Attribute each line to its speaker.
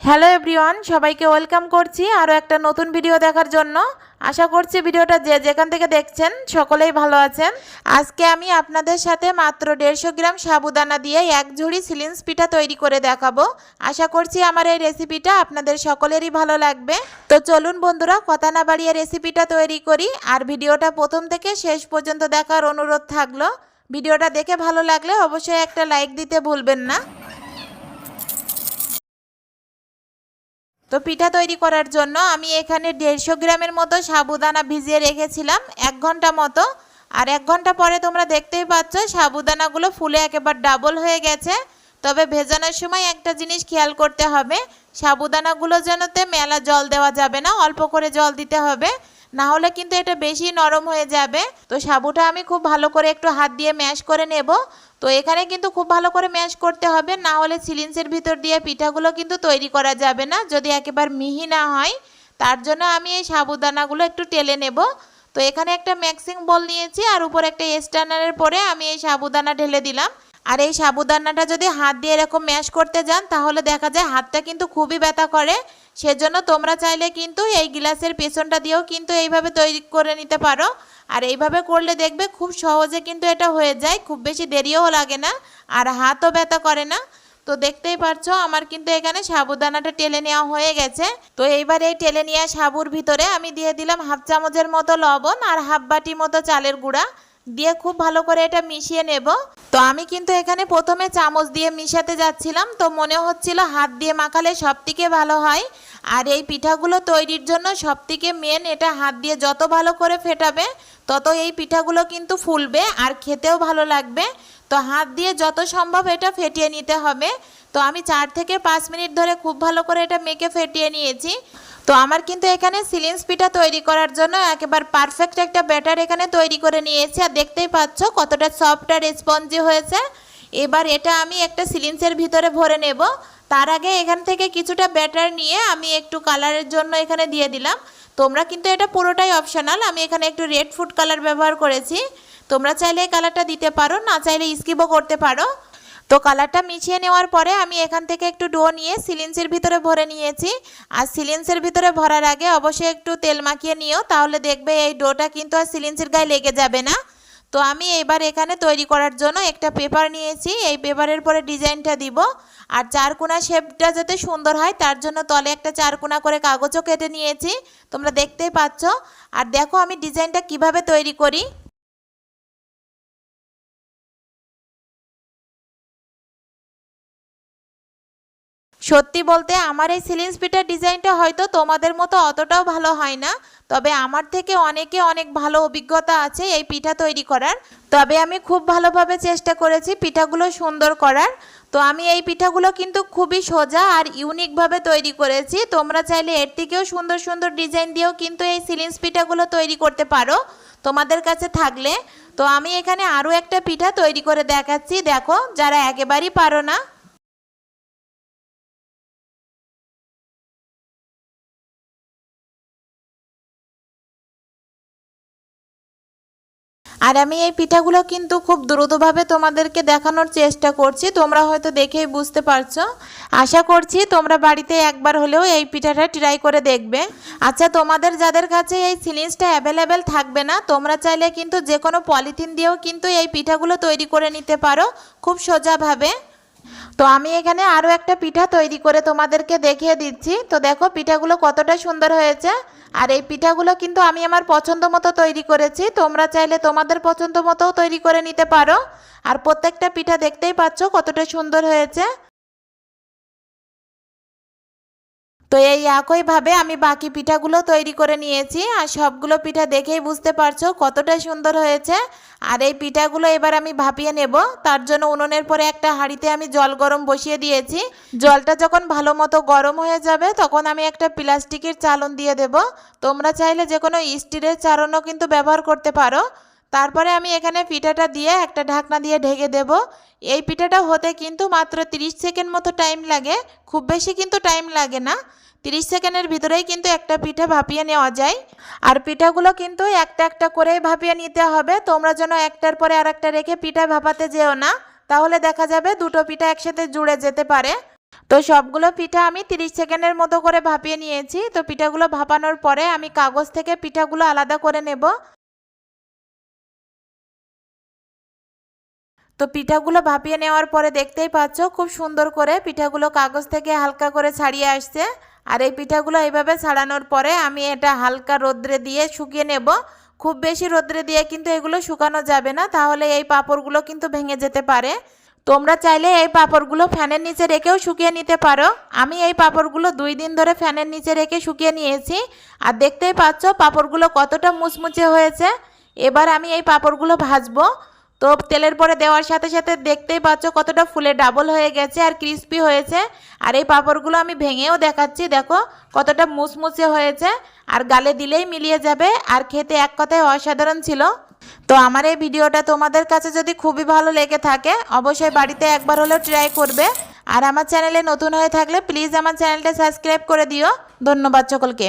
Speaker 1: Hello everyone, সবাইকে welcome করছি আরও একটা নতুন ভিডিও দেখার জন্য। আশা করছি ভিডিওটা যে যেখান থেকে দেখছেন সকলেই ভালো আছেন। আজকে আমি আপনাদের সাথে মাত্র দেড়শো গ্রাম সাবুদানা দিয়ে এক ঝুড়ি সিলিন্স পিঠা তৈরি করে দেখাবো। আশা করছি আমার এই রেসিপিটা আপনাদের সকলেরই ভালো লাগবে। তো চলুন বন্ধুরা, কথা না বাড়িয়ে রেসিপিটা তৈরি করি। আর ভিডিওটা প্রথম থেকে শেষ পর্যন্ত দেখার অনুরোধ থাকল। ভিডিওটা দেখে ভালো লাগলে অবশ্যই একটা লাইক দিতে ভুলবেন না। তো পিঠা তৈরি করার জন্য আমি এখানে দেড়শো গ্রামের মতো সাবুদানা ভিজিয়ে রেখেছিলাম, এক ঘণ্টা মতো। আর এক ঘণ্টা পরে তোমরা দেখতেই পাচ্ছ সাবুদানাগুলো ফুলে একেবারে ডাবল হয়ে গেছে। তবে ভেজানোর সময় একটা জিনিস খেয়াল করতে হবে, সাবুদানাগুলো যেনতে মেলা জল দেওয়া যাবে না, অল্প করে জল দিতে হবে। না হলে কিন্তু এটা বেশি নরম হয়ে যাবে। তো সাবুটা আমি খুব ভালো করে একটু হাত দিয়ে ম্যাশ করে নেব। তো এখানে কিন্তু খুব ভালো করে ম্যাশ করতে হবে। না হলে সিলিন্সের ভিতর দিয়ে পিঠাগুলো কিন্তু তৈরি করা যাবে না। যদি একেবারে মিহি না হয়, তার জন্য আমি এই সাবুদানাগুলো একটু টেলে নেব। তো এখানে একটা ম্যাক্সিং বল নিয়েছি আর উপর একটা স্ট্যান্ডারের পরে আমি এই সাবুদানা ঢেলে দিলাম। আর এই সাবুদানাটা যদি হাত দিয়ে এরকম ম্যাশ করতে যান, তাহলে দেখা যায় হাতটা কিন্তু খুবই ব্যথা করে। সেজন্য তোমরা চাইলে কিন্তু এই গ্লাসের পেছনটা দিয়েও কিন্তু এইভাবে তৈরি করে নিতে পারো। আর এইভাবে করলে দেখবে খুব সহজে কিন্তু এটা হয়ে যায়, খুব বেশি দেরিও লাগে না আর হাতও ব্যথা করে না। তো দেখতেই পারছ আমার কিন্তু এখানে সাবুদানাটা টেলে নেওয়া হয়ে গেছে। তো এইবার এই টেলে নেওয়া সাবুর ভিতরে আমি দিয়ে দিলাম হাফ চামচের মতো লবণ আর হাফ বাটি মতো চালের গুঁড়া। দিয়ে খুব ভালো করে এটা মিশিয়ে নেব। তো আমি কিন্তু এখানে প্রথমে চামচ দিয়ে মিশাতে যাচ্ছিলাম, তো মনে হচ্ছিল হাত দিয়ে মাখালে সব থেকে ভালো হয়। আর এই পিঠাগুলো তৈরির জন্য সব থেকে মেন এটা হাত দিয়ে যত ভালো করে ফেটাবে, তত এই পিঠাগুলো কিন্তু ফুলবে আর খেতেও ভালো লাগবে। তো হাত দিয়ে যত সম্ভব এটা ফেটিয়ে নিতে হবে। তো আমি চার থেকে পাঁচ মিনিট ধরে খুব ভালো করে এটা মেখে ফেটিয়ে নিয়েছি। তো আমার কিন্তু এখানে সিলিন্স পিঠা তৈরি করার জন্য একেবারে পারফেক্ট একটা ব্যাটার এখানে তৈরি করে নিয়েছি। আর দেখতেই পাচ্ছ কতটা সফট আর স্পঞ্জি হয়েছে। এবার এটা আমি একটা সিলিন্সের ভিতরে ভরে নেব। তার আগে এখান থেকে কিছুটা ব্যাটার নিয়ে আমি একটু কালারের জন্য এখানে দিয়ে দিলাম। তোমরা কিন্তু এটা পুরোটাই অপশনাল আমি এখানে একটু রেড ফুড কালার ব্যবহার করেছি। তোমরা চাইলে এই কালারটা দিতে পারো, না চাইলে স্কিপও করতে পারো। তো কালারটা মিশিয়ে নেওয়ার পরে আমি এখান থেকে একটু ডো নিয়ে সিলিন্সের ভিতরে ভরে নিয়েছি। আর সিলিন্সের ভিতরে ভরার আগে অবশ্যই একটু তেল মাখিয়ে নিও, তাহলে দেখবে এই ডোটা কিন্তু আর সিলিন্সের গায়ে লেগে যাবে না। তো আমি এবার এখানে তৈরি করার জন্য একটা পেপার নিয়েছি। এই পেপারের পরে ডিজাইনটা দিব। আর চারকোনা শেপটা যাতে সুন্দর হয়, তার জন্য তলে একটা চারকোনা করে কাগজও কেটে নিয়েছি। তোমরা দেখতেই পাচ্ছ। আর দেখো আমি ডিজাইনটা কীভাবে তৈরি করি। সত্যি বলতে আমার এই সিলিং স্পিটার ডিজাইনটা হয়তো তোমাদের মতো অতটাও ভালো হয় না, তবে আমার থেকে অনেকে অনেক ভালো অভিজ্ঞতা আছে এই পিঠা তৈরি করার। তবে আমি খুব ভালোভাবে চেষ্টা করেছি পিঠাগুলো সুন্দর করার। তো আমি এই পিঠাগুলো কিন্তু খুবই সোজা আর ইউনিকভাবে তৈরি করেছি। তোমরা চাইলে এর থেকেও সুন্দর সুন্দর ডিজাইন দিয়েও কিন্তু এই সিলিংস পিঠাগুলো তৈরি করতে পারো তোমাদের কাছে থাকলে। তো আমি এখানে আরও একটা পিঠা তৈরি করে দেখাচ্ছি। দেখো, যারা একেবারেই পারো না আর আমি এই পিঠাগুলো কিন্তু খুব দ্রুতভাবে তোমাদেরকে দেখানোর চেষ্টা করছি। তোমরা হয়তো দেখেই বুঝতে পারছ। আশা করছি তোমরা বাড়িতে একবার হলেও এই পিঠাটা ট্রাই করে দেখবে। আচ্ছা তোমাদের যাদের কাছে এই সিলিন্সটা অ্যাভেলেবেল থাকবে না, তোমরা চাইলে কিন্তু যে কোনো পলিথিন দিয়েও কিন্তু এই পিঠাগুলো তৈরি করে নিতে পারো, খুব সোজাভাবে। তো আমি এখানে আরও একটা পিঠা তৈরি করে তোমাদেরকে দেখিয়ে দিচ্ছি। তো দেখো পিঠাগুলো কতটা সুন্দর হয়েছে। আর এই পিঠাগুলো কিন্তু আমি আমার পছন্দ মতো তৈরি করেছি। তোমরা চাইলে তোমাদের পছন্দ মতোও তৈরি করে নিতে পারো। আর প্রত্যেকটা পিঠা দেখতেই পাচ্ছ কতটা সুন্দর হয়েছে। তো এই একইভাবে আমি বাকি পিঠাগুলো তৈরি করে নিয়েছি, আর সবগুলো পিঠা দেখেই বুঝতে পারছ কতটা সুন্দর হয়েছে। আর এই পিঠাগুলো এবার আমি ভাপিয়ে নেব, তার জন্য উনুনের পরে একটা হাঁড়িতে আমি জল গরম বসিয়ে দিয়েছি। জলটা যখন ভালো মতো গরম হয়ে যাবে, তখন আমি একটা প্লাস্টিকের চালন দিয়ে দেব। তোমরা চাইলে যে কোনো স্টিলের চালনও কিন্তু ব্যবহার করতে পারো। তারপরে আমি এখানে পিঠাটা দিয়ে একটা ঢাকনা দিয়ে ঢেকে দেব। এই পিঠাটা হতে কিন্তু মাত্র 30 সেকেন্ড মতো টাইম লাগে। খুব বেশি কিন্তু টাইম লাগে না। 30 সেকেন্ডের ভিতরেই কিন্তু একটা পিঠা ভাপিয়ে নেওয়া যায়। আর পিঠাগুলো কিন্তু একটা একটা করেই ভাপিয়ে নিতে হবে। তোমরা যেন একটার পরে আর একটা রেখে পিঠা ভাপাতে যেও না। তাহলে দেখা যাবে দুটো পিঠা একসাথে জুড়ে যেতে পারে। তো সবগুলো পিঠা আমি 30 সেকেন্ডের মতো করে ভাপিয়ে নিয়েছি। তো পিঠাগুলো ভাপানোর পরে আমি কাগজ থেকে পিঠাগুলো আলাদা করে নেব। তো পিঠাগুলো ভাপিয়ে নেওয়ার পরে দেখতেই পাচ্ছ খুব সুন্দর করে পিঠাগুলো কাগজ থেকে হালকা করে ছাড়িয়ে আসছে। আর এই পিঠাগুলো এইভাবে ছাড়ানোর পরে আমি এটা হালকা রোদ্রে দিয়ে শুকিয়ে নেব। খুব বেশি রোদ্রে দিয়ে কিন্তু এগুলো শুকানো যাবে না, তাহলে এই পাঁপড়গুলো কিন্তু ভেঙে যেতে পারে। তোমরা চাইলে এই পাঁপড়গুলো ফ্যানের নিচে রেখেও শুকিয়ে নিতে পারো। আমি এই পাঁপড়গুলো দুই দিন ধরে ফ্যানের নিচে রেখে শুকিয়ে নিয়েছি। আর দেখতেই পাচ্ছ পাঁপড়গুলো কতটা মুচমুচে হয়েছে। এবার আমি এই পাঁপড়গুলো ভাজবো। তো তেলের পরে দেওয়ার সাথে সাথে দেখতেই পাচ্ছ কতটা ফুলে ডাবল হয়ে গেছে আর ক্রিস্পি হয়েছে। আর এই পাঁপড়গুলো আমি ভেঙেও দেখাচ্ছি, দেখো কতটা মুচমুচে হয়েছে। আর গালে দিলেই মিলিয়ে যাবে, আর খেতে এক কথায় অসাধারণ ছিল। তো আমার এই ভিডিওটা তোমাদের কাছে যদি খুবই ভালো লেগে থাকে, অবশ্যই বাড়িতে একবার হলেও ট্রাই করবে। আর আমার চ্যানেলে নতুন হয়ে থাকলে প্লিজ আমার চ্যানেলটা সাবস্ক্রাইব করে দিও। ধন্যবাদ সকলকে।